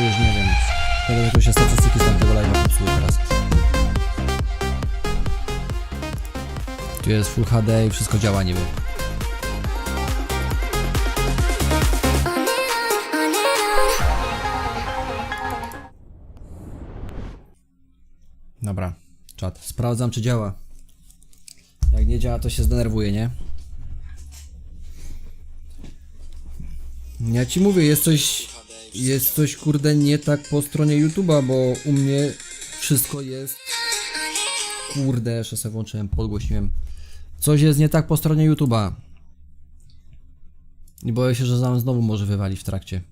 to już nie wiem. Tego jakoś się statystyki z tamtego live'a popsuły teraz. Tu jest Full HD i wszystko działa niby. Dobra, czat. Sprawdzam, czy działa. Jak nie działa, to się zdenerwuje, nie? Ja ci mówię, jest coś jest coś kurde nie tak po stronie YouTube'a, bo u mnie wszystko jest. Kurde, jeszcze sobie włączyłem, podgłośniłem. Coś jest nie tak po stronie YouTube'a. I boję się, że nam znowu może wywalić w trakcie.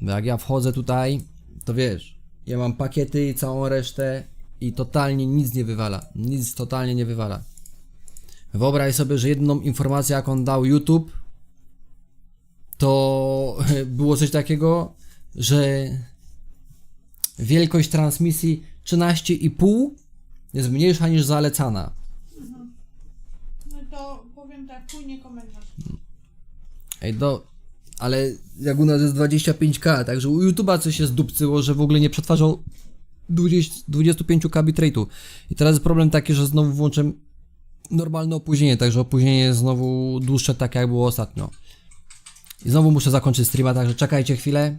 Bo jak ja wchodzę tutaj, to wiesz, ja mam pakiety i całą resztę i totalnie nic nie wywala. Nic totalnie nie wywala. Wyobraź sobie, że jedną informację, jaką dał YouTube, to było coś takiego, że wielkość transmisji 13,5 jest mniejsza niż zalecana. No to powiem tak, płynie komentarz. Ej, do. Ale jak u nas jest 25k, także u YouTube'a coś się zdupcyło, że w ogóle nie przetwarzał 20, 25k bitrate'u. I teraz jest problem taki, że znowu włączę normalne opóźnienie, także opóźnienie jest znowu dłuższe tak jak było ostatnio. I znowu muszę zakończyć streama, także czekajcie chwilę.